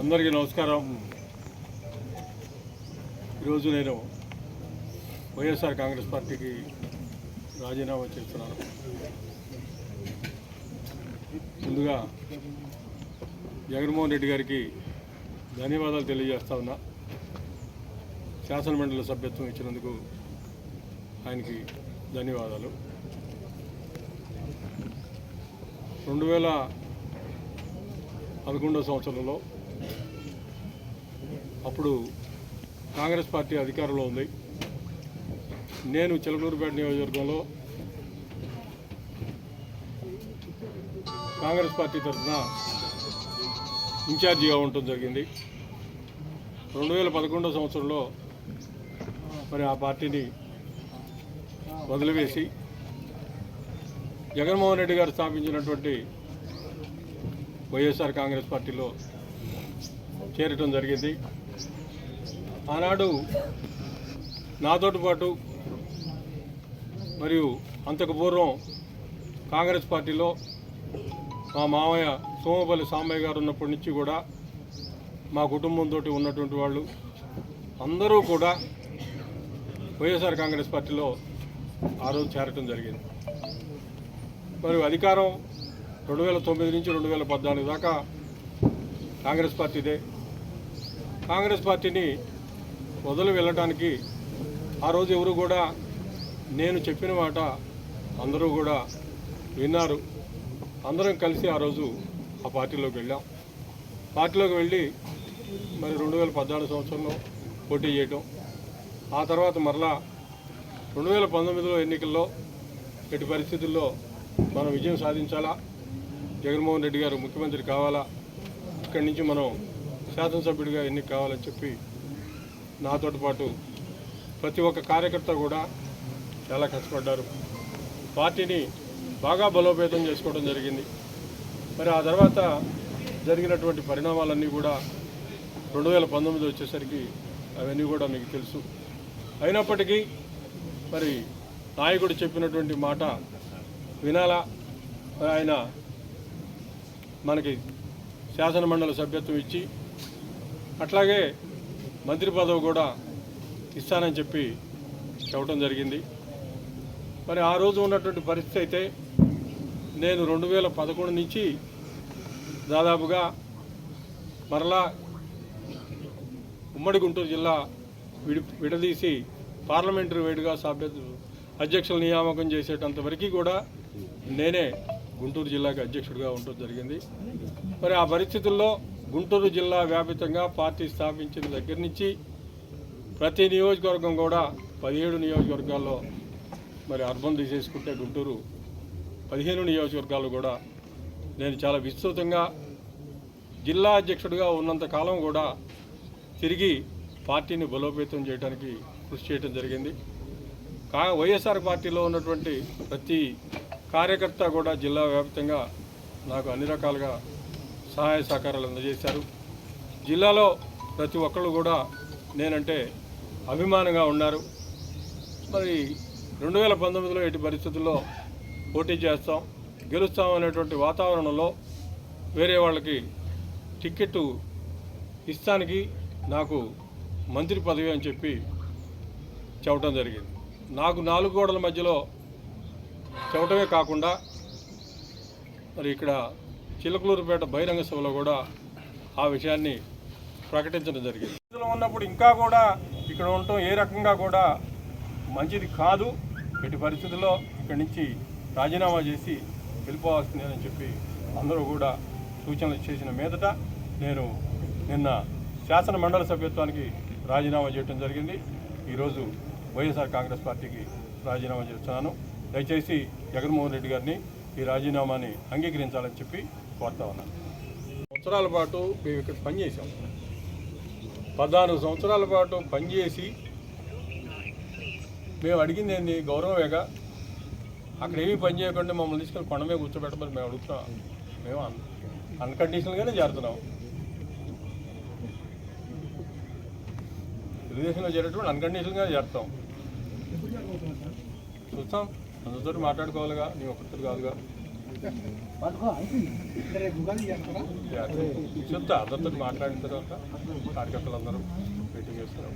అందరికీ నమస్కారం. ఈరోజు నేను వైఎస్ఆర్ కాంగ్రెస్ పార్టీకి రాజీనామా చేస్తున్నాను. ముందుగా జగన్మోహన్ రెడ్డి గారికి ధన్యవాదాలు తెలియజేస్తా ఉన్నా. శాసనమండలి సభ్యత్వం ఇచ్చినందుకు ఆయనకి ధన్యవాదాలు. రెండు వేల పదకొండో సంవత్సరంలో అప్పుడు కాంగ్రెస్ పార్టీ అధికారంలో ఉంది. నేను చిలకూరుపేట నియోజకవర్గంలో కాంగ్రెస్ పార్టీ తరఫున ఇన్ఛార్జిగా ఉండటం జరిగింది. రెండు వేల పదకొండో సంవత్సరంలో మరి ఆ పార్టీని వదిలివేసి జగన్మోహన్ రెడ్డి గారు స్థాపించినటువంటి వైఎస్ఆర్ కాంగ్రెస్ పార్టీలో చేరటం జరిగింది. ఆనాడు నాతోటి పాటు మరియు అంతకు పూర్వం కాంగ్రెస్ పార్టీలో మా మామయ్య సోమపల్లి సాంబయ్య గారు ఉన్నప్పటి నుంచి కూడా మా కుటుంబంతో ఉన్నటువంటి వాళ్ళు అందరూ కూడా వైఎస్ఆర్ కాంగ్రెస్ పార్టీలో ఆ రోజు చేరటం జరిగింది. మరియు అధికారం రెండు వేల తొమ్మిది నుంచి రెండు వేల పద్నాలుగు దాకా కాంగ్రెస్ పార్టీదే. కాంగ్రెస్ పార్టీని వదిలి వెళ్ళటానికి ఆ రోజు ఎవరు కూడా నేను చెప్పిన మాట అందరూ కూడా విన్నారు. అందరం కలిసి ఆ రోజు ఆ పార్టీలోకి వెళ్ళాం. పార్టీలోకి వెళ్ళి మరి రెండు వేల పద్నాలుగు సంవత్సరంలో పోటీ చేయటం ఆ తర్వాత మరలా రెండు వేల పంతొమ్మిదిలో ఎన్నికల్లో ఎట్టి పరిస్థితుల్లో మనం విజయం సాధించాలా? జగన్మోహన్ రెడ్డి గారు ముఖ్యమంత్రి కావాలా? ఇక్కడి నుంచి మనం శాసనసభ్యుడిగా ఎన్నిక కావాలని చెప్పి నాతో పాటు ప్రతి ఒక్క కార్యకర్త కూడా చాలా కష్టపడ్డారు. పార్టీని బాగా బలోపేతం చేసుకోవడం జరిగింది. మరి ఆ తర్వాత జరిగినటువంటి పరిణామాలన్నీ కూడా రెండు వేల పంతొమ్మిది వచ్చేసరికి అవన్నీ కూడా మీకు తెలుసు. అయినప్పటికీ మరి నాయకుడు చెప్పినటువంటి మాట వినాలా? మరి ఆయన మనకి శాసనమండలి సభ్యత్వం ఇచ్చి అట్లాగే మంత్రి పదవి కూడా ఇస్తానని చెప్పి చెప్పడం జరిగింది. మరి ఆ రోజు ఉన్నటువంటి పరిస్థితి అయితే నేను రెండు వేల పదకొండు నుంచి దాదాపుగా మరలా ఉమ్మడి గుంటూరు జిల్లా విడి విడదీసి పార్లమెంటరీ వేడుగా సభ్యులు అధ్యక్షుల నియామకం చేసేటంత వరకు కూడా నేనే గుంటూరు జిల్లాకి అధ్యక్షుడిగా ఉండటం జరిగింది. మరి ఆ పరిస్థితుల్లో గుంటూరు జిల్లా వ్యాపితంగా పార్టీ స్థాపించిన దగ్గర నుంచి ప్రతి నియోజకవర్గం కూడా పదిహేడు నియోజకవర్గాల్లో మరి అర్బన్ తీసేసుకుంటే గుంటూరు పదిహేను నియోజకవర్గాలు కూడా నేను చాలా విస్తృతంగా జిల్లా అధ్యక్షుడిగా ఉన్నంత కాలం కూడా తిరిగి పార్టీని బలోపేతం చేయడానికి కృషి చేయడం జరిగింది. కా వైఎస్ఆర్ పార్టీలో ఉన్నటువంటి ప్రతి కార్యకర్త కూడా జిల్లా వ్యాప్తంగా నాకు అన్ని రకాలుగా సహాయ సహకారాలు అందజేశారు. జిల్లాలో ప్రతి ఒక్కళ్ళు కూడా నేనంటే అభిమానంగా ఉన్నారు. మరి రెండు వేల పంతొమ్మిదిలో ఎట్టి పరిస్థితుల్లో పోటీ చేస్తాం గెలుస్తాం అనేటువంటి వాతావరణంలో వేరే వాళ్ళకి టిక్కెట్టు ఇస్తానికి నాకు మంత్రి పదవి అని చెప్పి చెప్పడం జరిగింది. నాకు నాలుగు గోడల మధ్యలో చెప్పటమే కాకుండా మరి ఇక్కడ చిలకలూరుపేట బహిరంగ సభలో కూడా ఆ విషయాన్ని ప్రకటించడం జరిగింది. ఇందులో ఉన్నప్పుడు ఇంకా కూడా ఇక్కడ ఉండటం ఏ రకంగా కూడా మంచిది కాదు. ఎట్టి పరిస్థితుల్లో ఇక్కడి నుంచి రాజీనామా చేసి వెళ్ళిపోవాల్సిందే అని చెప్పి అందరూ కూడా సూచనలు చేసిన మీదట నేను నిన్న శాసన మండలి సభ్యత్వానికి రాజీనామా చేయడం జరిగింది. ఈరోజు వైఎస్ఆర్ కాంగ్రెస్ పార్టీకి రాజీనామా చేస్తున్నాను. దయచేసి జగన్మోహన్ రెడ్డి గారిని ఈ రాజీనామాని అంగీకరించాలని చెప్పి కోరుతా ఉన్నాను సంవత్సరాల పాటు మేము ఇక్కడ పనిచేసాం పద్నాలుగు సంవత్సరాల పాటు పనిచేసి మేము అడిగింది ఏంది? గౌరవమేగా? అక్కడ ఏమీ పని చేయకుండా మమ్మల్ని తీసుకెళ్ళి కొండ మీద కూర్చోబెట్టమని మేము అడుగుతున్నాం. మేము అన్ అన్కండిషనల్గానే చేరుతున్నాం. తెలుగుదేశంలో చేరేటప్పుడు అన్కండిషనల్గా చేరుతాం. చూస్తాం. అందరితో మాట్లాడుకోవాలిగా. నీ ఒక్కరితో కాదుగా. చెప్తా అందరితో మాట్లాడిన తర్వాత కార్యకర్తలందరూ మీటింగ్ చేస్తున్నారు